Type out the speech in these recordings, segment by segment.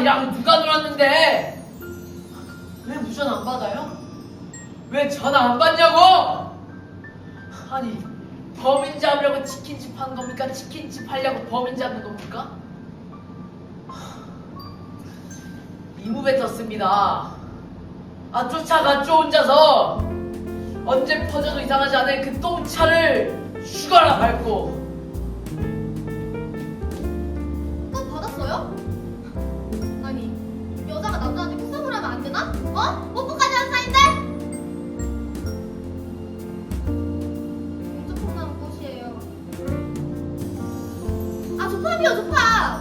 아이랑 누가 놀았는데? 왜 무전 안 받아요? 왜 전화 안 받냐고? 아니 범인 잡으려고 치킨집 한 겁니까? 치킨집 하려고 범인 잡는 겁니까? 이무배 떴습니다. 아 쫓아갔죠 혼자서 언제 퍼져도 이상하지 않을 그 똥차를 슈가라 밟고 어? 뽀뽀까지 한? 공주 콩나무 꽃이에요 아 조팝이요 조팝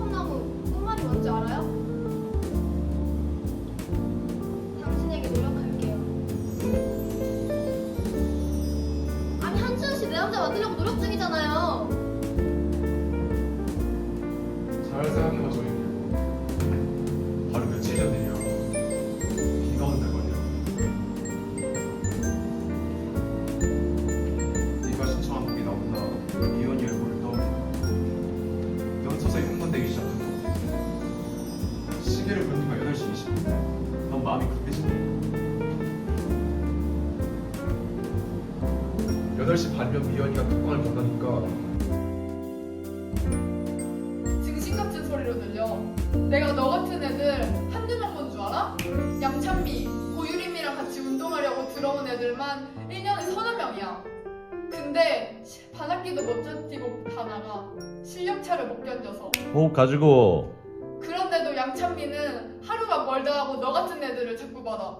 콩나무 꽃말이 뭔지 알아요? 당신에게 노력할게요 아니 한지훈 씨내 남자 만들려고 노력 중이잖아요 거 시계를 보니까 8시 20분 넌 마음이 급해진다 8시 반이면 미연이가 뚜껑을 건다니까 증신 같은 소리로 들려. 내가 너 같은 애들 한두 명 본 줄 알아? 양찬미, 고유림이랑 같이 운동하려고 들어온 애들만 1년에 서너 명이야. 근데 시- 반학기도 못 버티고 다 나가. 실력차를 못 견뎌서. 호흡 가지고 애들을 자꾸 받아.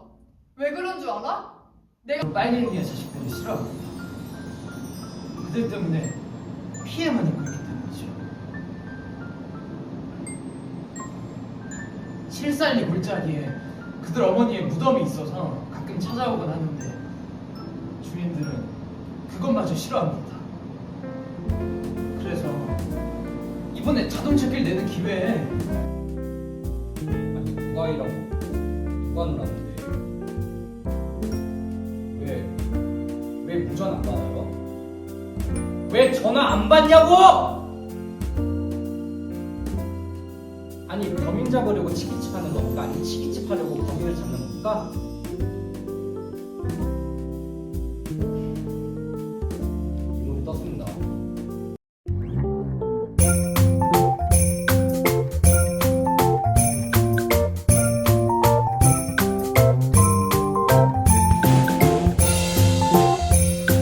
왜 그런 줄 알아? 내가 빨갱이의 자식들이 싫어합니다. 그들 때문에 피해만 입고 있기 때문이죠. 칠살리 골짜기에 그들 어머니의 무덤이 있어서 가끔 찾아오곤 하는데 주민들은 그것마저 싫어합니다. 그래서 이번에 자동차길 내는 기회에 아니 누가 일하고 누가 놀았는데 왜? 왜 무전 안 받아요? 왜 전화 안 받냐고! 아니 범인 잡으려고 치킨집 하는 겁니까? 아니 치킨집 하려고 범인을 잡는 겁니까?